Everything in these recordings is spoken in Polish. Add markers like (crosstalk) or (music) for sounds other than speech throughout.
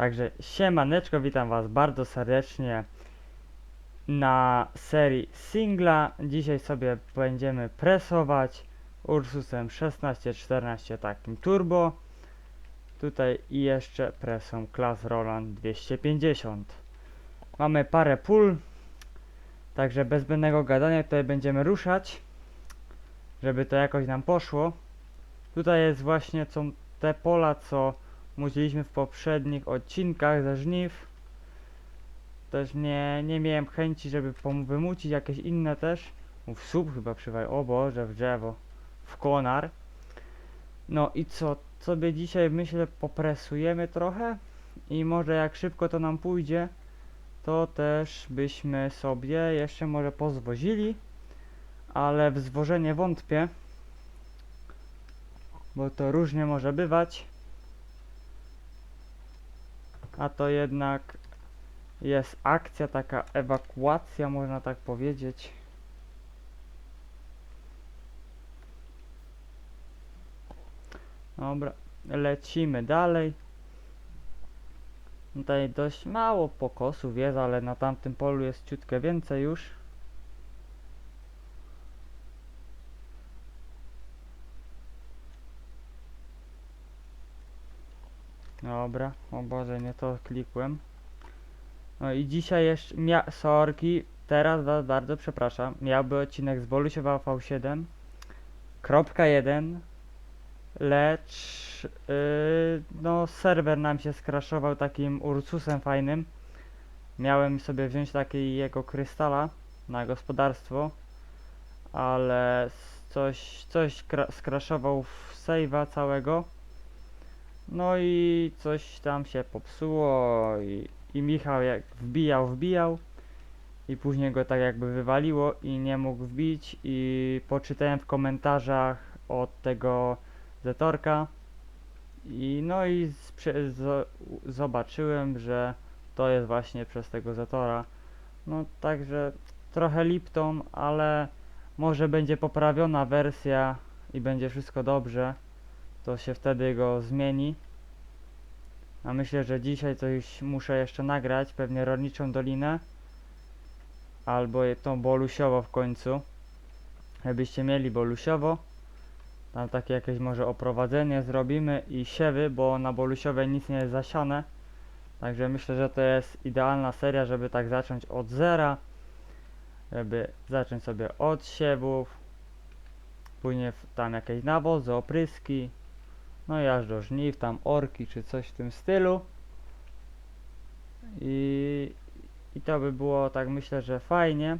Także siemaneczko, witam was bardzo serdecznie na serii singla. Dzisiaj sobie będziemy presować Ursusem 1614 takim turbo. Tutaj i jeszcze presą klas Roland 250. Mamy parę pól, także bez zbędnego gadania tutaj będziemy ruszać, żeby to jakoś nam poszło. Tutaj jest właśnie są te pola, co mówiliśmy w poprzednich odcinkach ze żniw. Też nie, nie miałem chęci, żeby wymucić jakieś inne też. W słup chyba przywaj, o Boże, w drzewo, w konar. No i co, sobie dzisiaj myślę popresujemy trochę i może jak szybko to nam pójdzie, to też byśmy sobie jeszcze może pozwozili, ale w zwożenie wątpię, bo to różnie może bywać a to jednak jest akcja, taka ewakuacja, można tak powiedzieć. Dobra, lecimy dalej. Tutaj dość mało pokosów jest, ale na tamtym polu jest ciutkę więcej już. Dobra, o Boże, nie to klikłem. No i dzisiaj jeszcze, mia sorki, teraz was bardzo przepraszam, miałby odcinek z Bolusiewa V7, kropka 1, lecz yy, no serwer nam się skraszował takim Ursusem fajnym. Miałem sobie wziąć takiego krystala na gospodarstwo, ale coś, coś kra- skraszował w save'a całego. No i coś tam się popsuło i, i Michał jak wbijał, wbijał i później go tak jakby wywaliło i nie mógł wbić i poczytałem w komentarzach od tego Zetorka i no i zobaczyłem, że to jest właśnie przez tego Zetora. No także trochę Lipton, ale może będzie poprawiona wersja i będzie wszystko dobrze to się wtedy go zmieni. A myślę, że dzisiaj coś muszę jeszcze nagrać, pewnie Rolniczą Dolinę. Albo tą Bolusiowo w końcu. Jakbyście mieli Bolusiowo. Tam takie jakieś może oprowadzenie zrobimy i siewy, bo na Bolusiowej nic nie jest zasiane. Także myślę, że to jest idealna seria, żeby tak zacząć od zera. Żeby zacząć sobie od siewów. Później tam jakieś nawozy, opryski. No i aż do żniw, tam orki czy coś w tym stylu. I, I to by było tak myślę, że fajnie.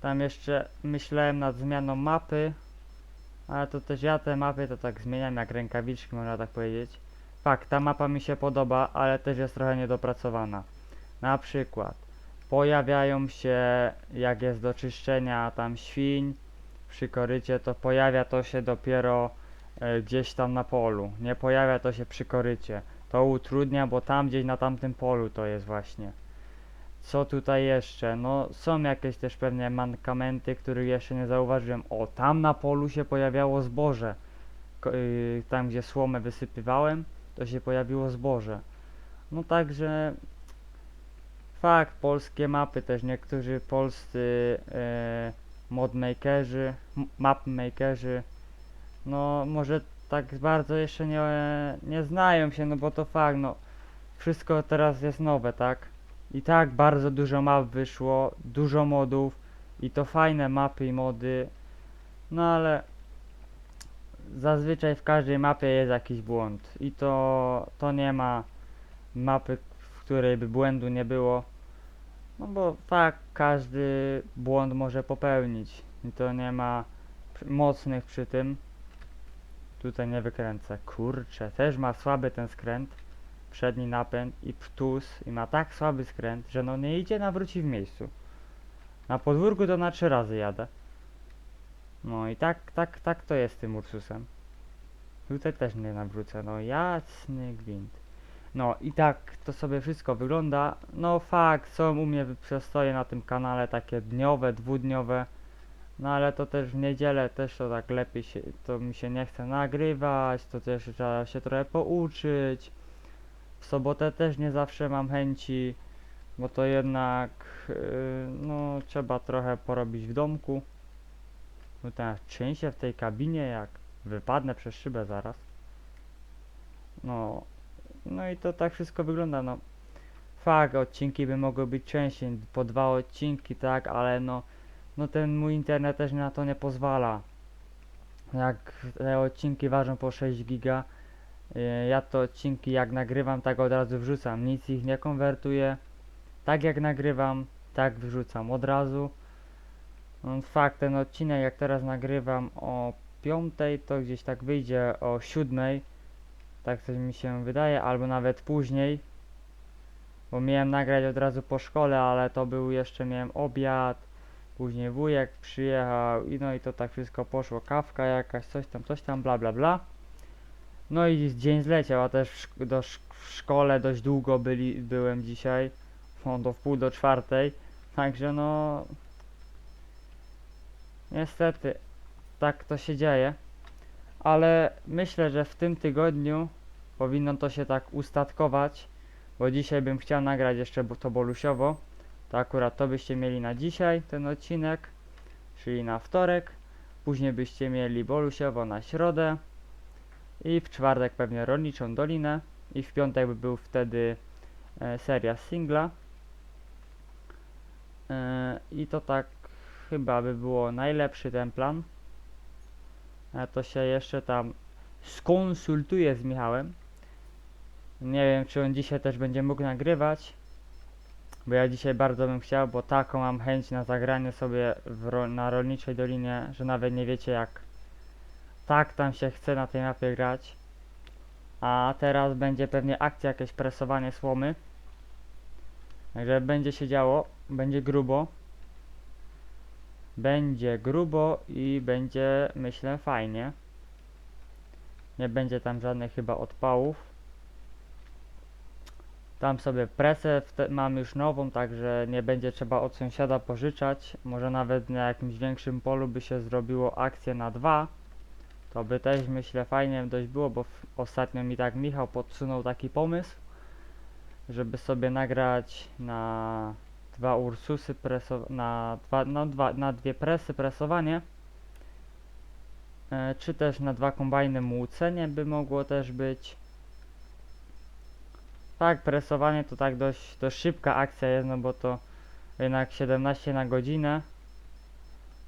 Tam jeszcze myślałem nad zmianą mapy, ale to też ja te mapy to tak zmieniam jak rękawiczki można tak powiedzieć. Fakt, ta mapa mi się podoba, ale też jest trochę niedopracowana. Na przykład pojawiają się jak jest do czyszczenia tam świń przy korycie, to pojawia to się dopiero gdzieś tam na polu. Nie pojawia to się przy korycie. To utrudnia, bo tam gdzieś na tamtym polu to jest właśnie. Co tutaj jeszcze? No są jakieś też pewnie mankamenty, których jeszcze nie zauważyłem. O, tam na polu się pojawiało zboże. Yy, tam gdzie słomę wysypywałem, to się pojawiło zboże. No także fakt, polskie mapy też niektórzy polscy e, modmakerzy, mapmakerzy no może tak bardzo jeszcze nie, nie znają się, no bo to fakt, no wszystko teraz jest nowe, tak? I tak bardzo dużo map wyszło, dużo modów i to fajne mapy i mody, no ale zazwyczaj w każdej mapie jest jakiś błąd i to, to nie ma mapy, w której by błędu nie było, no bo fakt, każdy błąd może popełnić i to nie ma mocnych przy tym. Tutaj nie wykręcę. Kurczę, też ma słaby ten skręt. Przedni napęd i ptus i ma tak słaby skręt, że no nie idzie nawróci w miejscu. Na podwórku to na trzy razy jadę. No i tak, tak, tak to jest z tym Ursusem. Tutaj też nie nawrócę, no jasny gwint. No i tak to sobie wszystko wygląda. No fakt, są u mnie przestoje na tym kanale takie dniowe, dwudniowe. No ale to też w niedzielę też to tak lepiej się, to mi się nie chce nagrywać, to też trzeba się trochę pouczyć. W sobotę też nie zawsze mam chęci, bo to jednak yy, no trzeba trochę porobić w domku. No teraz trzęsie w tej kabinie jak wypadnę przez szybę zaraz. No, no i to tak wszystko wygląda, no. Fakt, odcinki by mogły być częściej, po dwa odcinki, tak, ale no, no ten mój internet też na to nie pozwala. Jak te odcinki ważą po 6 giga, y, ja to odcinki jak nagrywam, tak od razu wrzucam, nic ich nie konwertuję. Tak jak nagrywam, tak wrzucam od razu. No, fakt, ten odcinek jak teraz nagrywam o 5, to gdzieś tak wyjdzie o 7. Tak coś mi się wydaje, albo nawet później. Bo miałem nagrać od razu po szkole, ale to był jeszcze miałem obiad. Później wujek przyjechał i no i to tak wszystko poszło. Kawka jakaś, coś tam, coś tam, bla bla bla. No i dzień zleciał, a też w, szk- do szk- w szkole dość długo byli, byłem dzisiaj. O, do wpół do czwartej. Także no... Niestety, tak to się dzieje. Ale myślę, że w tym tygodniu powinno to się tak ustatkować, bo dzisiaj bym chciał nagrać jeszcze to bolusiowo. To akurat to byście mieli na dzisiaj ten odcinek, czyli na wtorek. Później byście mieli bolusiowo na środę i w czwartek pewnie rolniczą dolinę i w piątek by był wtedy e, seria singla. E, I to tak chyba by było najlepszy ten plan. A to się jeszcze tam skonsultuję z Michałem. Nie wiem, czy on dzisiaj też będzie mógł nagrywać. Bo ja dzisiaj bardzo bym chciał, bo taką mam chęć na zagranie sobie ro na Rolniczej Dolinie, że nawet nie wiecie jak tak tam się chce na tej mapie grać. A teraz będzie pewnie akcja, jakieś presowanie słomy. Także będzie się działo, będzie grubo. Będzie grubo i będzie, myślę, fajnie. Nie będzie tam żadnych chyba odpałów. Tam sobie presę mam już nową, także nie będzie trzeba od sąsiada pożyczać. Może nawet na jakimś większym polu by się zrobiło akcję na dwa. To by też myślę fajnie dość było, bo ostatnio mi tak Michał podsunął taki pomysł, żeby sobie nagrać na dwa Ursusy na dwa, no dwa, na dwie presy presowanie. E, czy też na dwa kombajny młócenie by mogło też być. Tak, presowanie to tak dość, dość szybka akcja jest, no bo to jednak 17 na godzinę.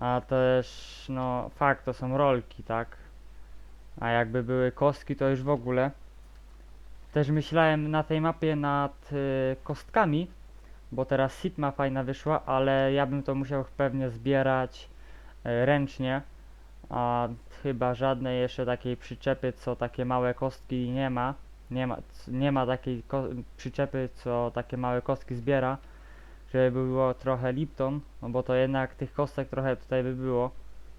A też, no fakt, to są rolki, tak? A jakby były kostki, to już w ogóle. Też myślałem na tej mapie nad y, kostkami, bo teraz Sitma fajna wyszła, ale ja bym to musiał pewnie zbierać y, ręcznie. A chyba żadnej jeszcze takiej przyczepy, co takie małe kostki nie ma. Nie ma, nie ma takiej przyczepy, co takie małe kostki zbiera, żeby było trochę Lipton, no bo to jednak tych kostek trochę tutaj by było,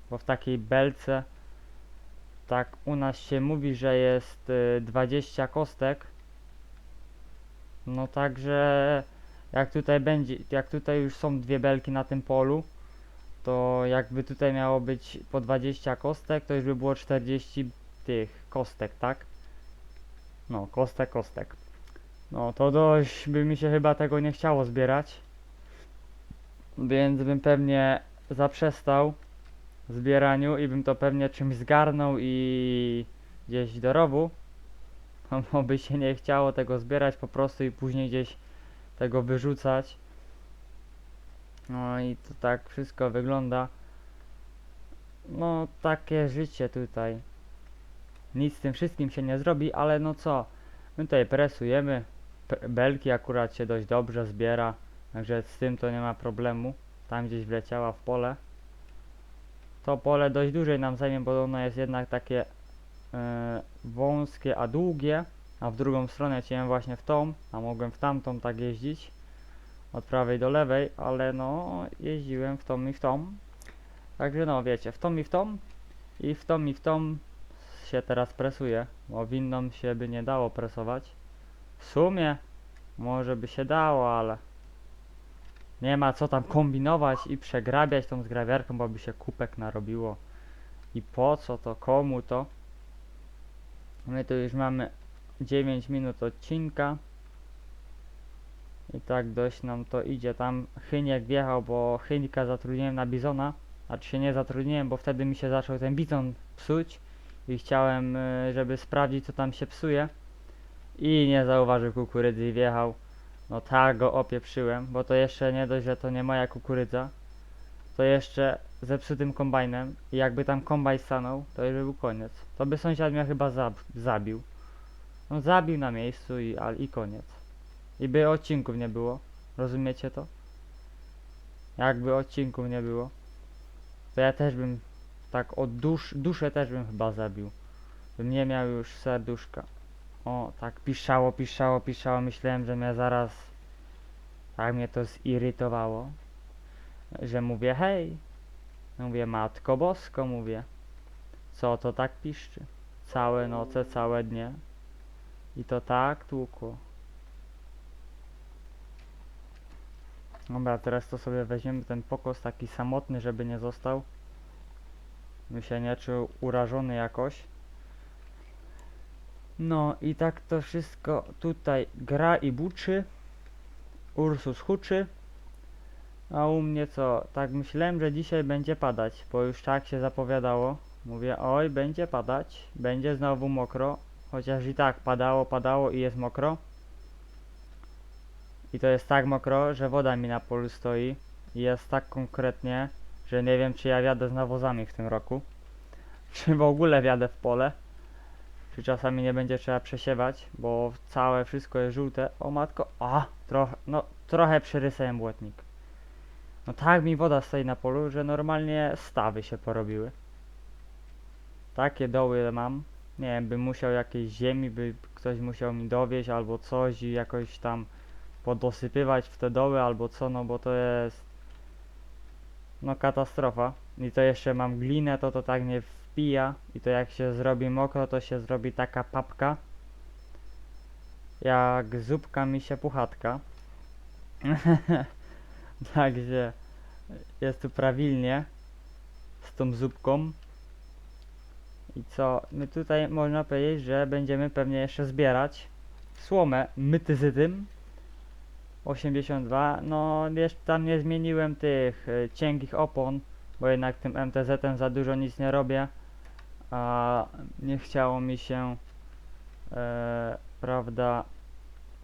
bo w takiej belce tak u nas się mówi, że jest y, 20 kostek. No także jak tutaj będzie, jak tutaj już są dwie belki na tym polu, to jakby tutaj miało być po 20 kostek, to już by było 40 tych kostek, tak? No, kostek, kostek. No, to dość by mi się chyba tego nie chciało zbierać. Więc bym pewnie zaprzestał zbieraniu i bym to pewnie czymś zgarnął i gdzieś do rowu. (laughs) Bo by się nie chciało tego zbierać po prostu i później gdzieś tego wyrzucać. No i to tak wszystko wygląda. No takie życie tutaj. Nic z tym wszystkim się nie zrobi, ale no co? My tutaj presujemy. Belki akurat się dość dobrze zbiera. Także z tym to nie ma problemu. Tam gdzieś wleciała w pole. To pole dość dłużej nam zajmie, bo ono jest jednak takie e, wąskie, a długie. A w drugą stronę chciałem właśnie w tą, a mogłem w tamtą tak jeździć. Od prawej do lewej, ale no jeździłem w tą i w tą. Także no wiecie, w tą i w tą. I w tą i w tą się teraz presuje, bo w inną się by nie dało presować. W sumie może by się dało, ale nie ma co tam kombinować i przegrabiać tą zgrabiarką, bo by się kupek narobiło. I po co to, komu to? My tu już mamy 9 minut odcinka. I tak dość nam to idzie. Tam Chyniek wjechał, bo Chynika zatrudniłem na Bizona. Znaczy się nie zatrudniłem, bo wtedy mi się zaczął ten Bizon psuć. I chciałem, y, żeby sprawdzić co tam się psuje. I nie zauważył kukurydzy i wjechał. No tak go opieprzyłem, bo to jeszcze nie dość, że to nie moja kukurydza. To jeszcze zepsutym kombajnem. I jakby tam kombajn stanął, to już by był koniec. To by sąsiad mnie chyba zab zabił. No zabił na miejscu i, al, i koniec. I by odcinków nie było. Rozumiecie to? Jakby odcinków nie było. To ja też bym tak od dusz, duszę też bym chyba zabił. Bym nie miał już serduszka. O, tak piszało, piszało, piszało. Myślałem, że mnie zaraz... Tak mnie to zirytowało. Że mówię, hej. Mówię, matko bosko, mówię. Co to tak piszczy? Całe noce, całe dnie. I to tak tłukło. Dobra, teraz to sobie weźmiemy ten pokos taki samotny, żeby nie został. By się nie czuł urażony jakoś. No i tak to wszystko tutaj gra i buczy. Ursus huczy. A u mnie co? Tak myślałem, że dzisiaj będzie padać, bo już tak się zapowiadało. Mówię, oj, będzie padać, będzie znowu mokro. Chociaż i tak padało, padało i jest mokro. I to jest tak mokro, że woda mi na polu stoi. I jest tak konkretnie, że nie wiem czy ja wiadę z nawozami w tym roku. (laughs) Czy w ogóle wiadę w pole. Czy czasami nie będzie trzeba przesiewać, bo całe wszystko jest żółte. O matko, a trochę, no trochę przerysałem błotnik. No tak mi woda stoi na polu, że normalnie stawy się porobiły. Takie doły mam. Nie wiem, bym musiał jakiejś ziemi, by ktoś musiał mi dowieść albo coś i jakoś tam podosypywać w te doły albo co, no bo to jest no katastrofa. I to jeszcze mam glinę, to to tak nie wpija i to jak się zrobi mokro, to się zrobi taka papka. Jak zupka mi się puchatka. (laughs) Także jest tu prawilnie z tą zupką. I co? My tutaj można powiedzieć, że będziemy pewnie jeszcze zbierać słomę mytyzydym 82. No jeszcze tam nie zmieniłem tych y, cienkich opon, bo jednak tym MTZ-em za dużo nic nie robię. A nie chciało mi się e, prawda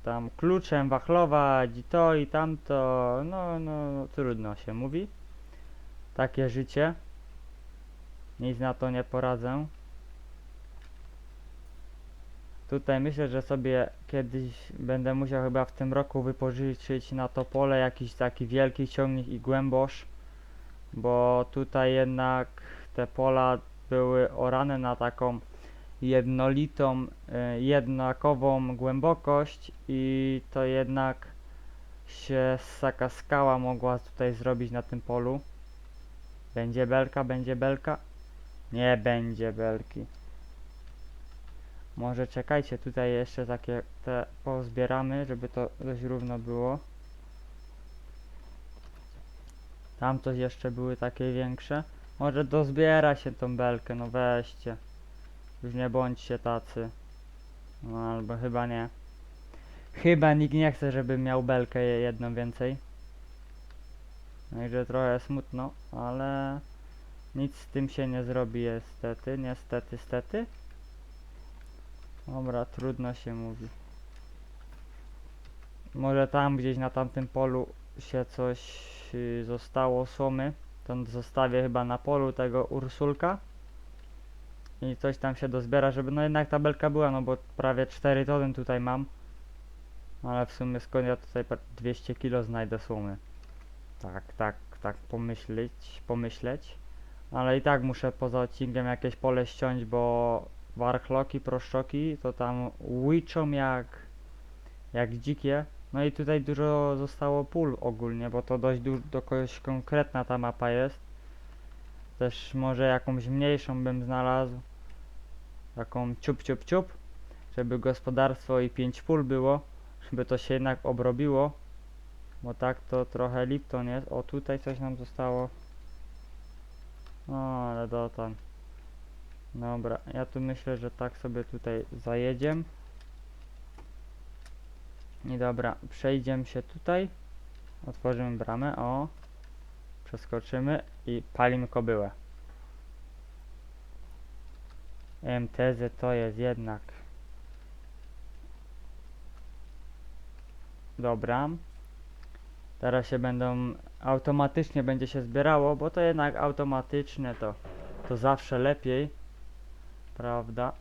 tam kluczem wachlować i to i tamto, no, no, no trudno się mówi. Takie życie. Nic na to nie poradzę. Tutaj myślę, że sobie kiedyś będę musiał chyba w tym roku wypożyczyć na to pole jakiś taki wielki ciągnik i głębosz, bo tutaj jednak te pola były orane na taką jednolitą, y, jednakową głębokość i to jednak się taka skała mogła tutaj zrobić na tym polu. Będzie belka, będzie belka? Nie będzie belki. Może czekajcie, tutaj jeszcze takie te pozbieramy, żeby to dość równo było. Tam coś jeszcze były takie większe. Może dozbiera się tą belkę, no weźcie. Już nie bądźcie tacy. No albo chyba nie. Chyba nikt nie chce, żebym miał belkę je- jedną więcej. Także trochę smutno, ale nic z tym się nie zrobi niestety, niestety, stety. Dobra, trudno się mówi. Może tam gdzieś na tamtym polu się coś y, zostało słomy. To zostawię chyba na polu tego Ursulka. I coś tam się dozbiera, żeby no jednak tabelka była, no bo prawie 4 tony tutaj mam. Ale w sumie skąd ja tutaj pa- 200 kilo znajdę słomy. Tak, tak, tak pomyśleć, pomyśleć. Ale i tak muszę poza odcinkiem jakieś pole ściąć, bo warchloki, proszczoki to tam łyczą jak, jak dzikie. No i tutaj dużo zostało pól ogólnie, bo to dość, du- dość konkretna ta mapa jest. Też może jakąś mniejszą bym znalazł. Taką ciup ciup ciup, żeby gospodarstwo i pięć pól było, żeby to się jednak obrobiło. Bo tak to trochę Lipton jest. O tutaj coś nam zostało. O, ale dotan. Dobra, ja tu myślę, że tak sobie tutaj zajedziemy. I dobra, przejdziemy się tutaj. Otworzymy bramę, o. Przeskoczymy i palimy kobyłę. MTZ to jest jednak. Dobra. Teraz się będą automatycznie będzie się zbierało, bo to jednak automatyczne to to zawsze lepiej. Prawda?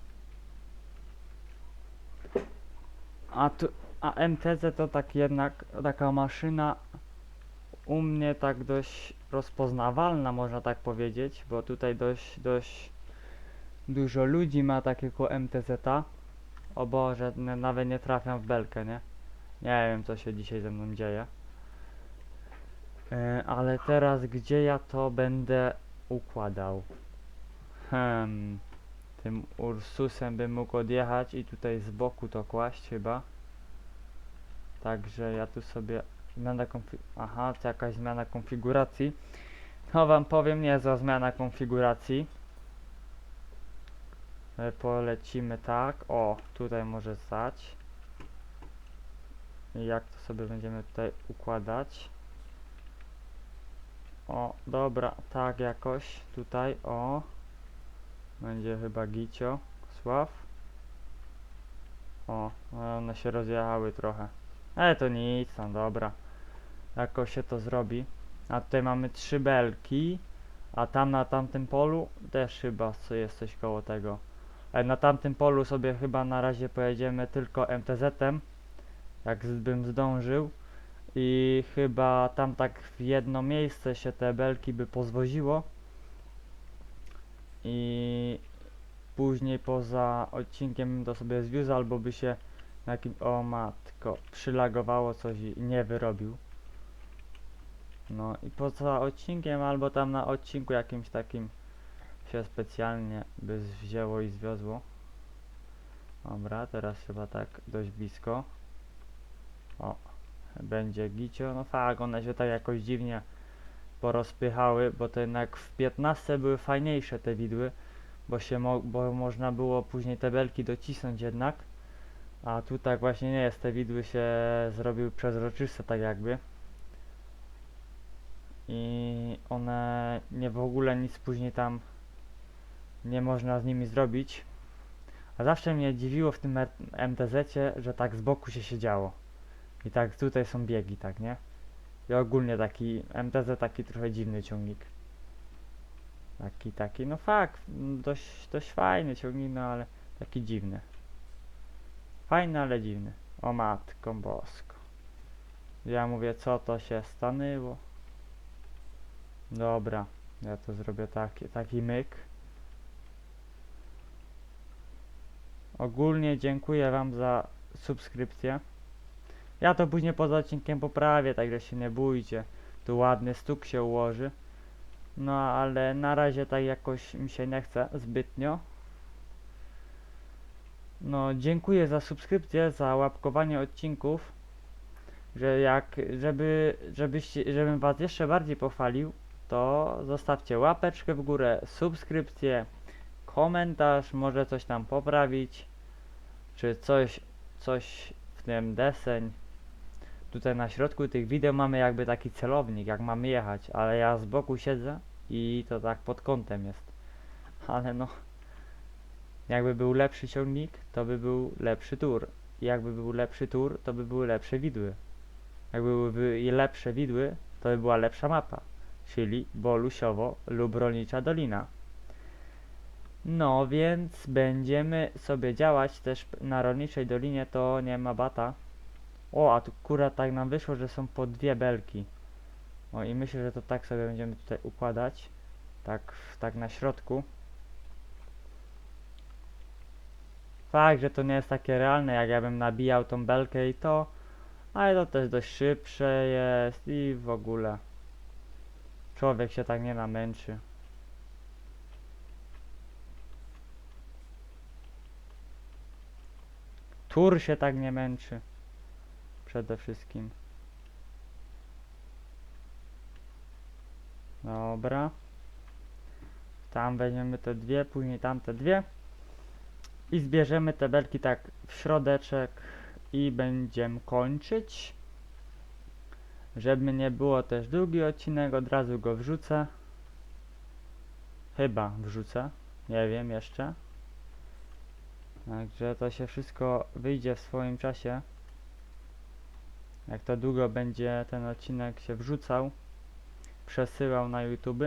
A tu a MTZ to tak jednak taka maszyna u mnie tak dość rozpoznawalna można tak powiedzieć, bo tutaj dość dość dużo ludzi ma takiego MTZ-a. O Boże, nawet nie trafiam w belkę, nie? Nie wiem co się dzisiaj ze mną dzieje. E, ale teraz gdzie ja to będę układał? Hmm. Tym Ursusem bym mógł odjechać i tutaj z boku to kłaść chyba. Także ja tu sobie zmiana Aha, to jakaś zmiana konfiguracji. No wam powiem, niezła zmiana konfiguracji. E, Polecimy tak. O, tutaj może stać. Jak to sobie będziemy tutaj układać? O, dobra, tak jakoś tutaj, o. Będzie chyba Gicio, Sław. O, no one się rozjechały trochę. Ale to nic tam, dobra. Jakoś się to zrobi. A tutaj mamy trzy belki. A tam na tamtym polu też chyba jest coś koło tego. Ale na tamtym polu sobie chyba na razie pojedziemy tylko MTZ-em. Jak bym zdążył. I chyba tam tak w jedno miejsce się te belki by pozwoziło. I później poza odcinkiem to sobie zwiózł, albo by się na jakim... O matko, przylagowało coś i nie wyrobił. No i poza odcinkiem, albo tam na odcinku jakimś takim się specjalnie by wzięło i zwiozło. Dobra, teraz chyba tak dość blisko. O, będzie gicio. No fakt, one się tak jakoś dziwnie porozpychały, bo to jednak w 15 były fajniejsze te widły, bo się mo bo można było później te belki docisnąć jednak. A tu tak właśnie nie jest, te widły się zrobiły przezroczyste tak jakby. I one nie w ogóle nic później tam nie można z nimi zrobić. A zawsze mnie dziwiło w tym MTZ-cie, że tak z boku się siedziało. I tak tutaj są biegi, tak nie? I ogólnie taki MTZ taki trochę dziwny ciągnik. Taki, taki, no fakt, mm, dość, dość fajny ciągnik, no ale taki dziwny. Fajny, ale dziwny. O matko bosko. Ja mówię, co to się stanęło? Dobra, ja to zrobię taki, taki myk. Ogólnie dziękuję wam za subskrypcję. Ja to później poza odcinkiem poprawię, także się nie bójcie. Tu ładny stuk się ułoży. No ale na razie tak jakoś mi się nie chce zbytnio. No dziękuję za subskrypcję, za łapkowanie odcinków. Że jak, żeby, żebyście, żebym was jeszcze bardziej pochwalił, to zostawcie łapeczkę w górę, subskrypcję, komentarz, może coś tam poprawić, czy coś, coś w tym deseń. Tutaj na środku tych wideo mamy jakby taki celownik, jak mamy jechać, ale ja z boku siedzę i to tak pod kątem jest. (laughs) Ale no, jakby był lepszy ciągnik, to by był lepszy tur. I jakby był lepszy tur, to by były lepsze widły. Jakby były lepsze widły, to by była lepsza mapa, czyli Bolusiowo lub Rolnicza Dolina. No więc będziemy sobie działać też na Rolniczej Dolinie, to nie ma bata. O, a tu kura tak nam wyszło, że są po dwie belki. O i myślę, że to tak sobie będziemy tutaj układać. Tak, tak na środku. Fakt, że to nie jest takie realne, jak ja bym nabijał tą belkę i to. Ale to też dość szybsze jest i w ogóle. Człowiek się tak nie namęczy. Tur się tak nie męczy. Przede wszystkim. Dobra. Tam weźmiemy te dwie, później tamte dwie. I zbierzemy te belki tak w środeczek i będziemy kończyć. Żeby nie było też długi odcinek, od razu go wrzucę. Chyba wrzucę. Nie wiem jeszcze. Także to się wszystko wyjdzie w swoim czasie. Jak to długo będzie ten odcinek się wrzucał, przesyłał na YouTube.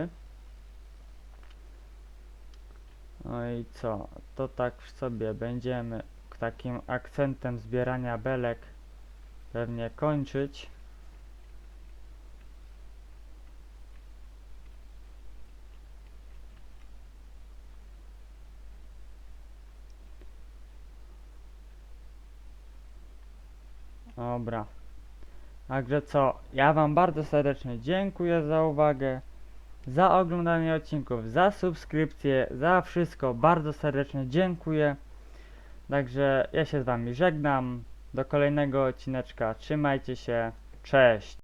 No i co? To tak sobie będziemy takim akcentem zbierania belek pewnie kończyć. Dobra. Także co? Ja Wam bardzo serdecznie dziękuję za uwagę, za oglądanie odcinków, za subskrypcję, za wszystko. Bardzo serdecznie dziękuję. Także ja się z Wami żegnam. Do kolejnego odcineczka. Trzymajcie się. Cześć.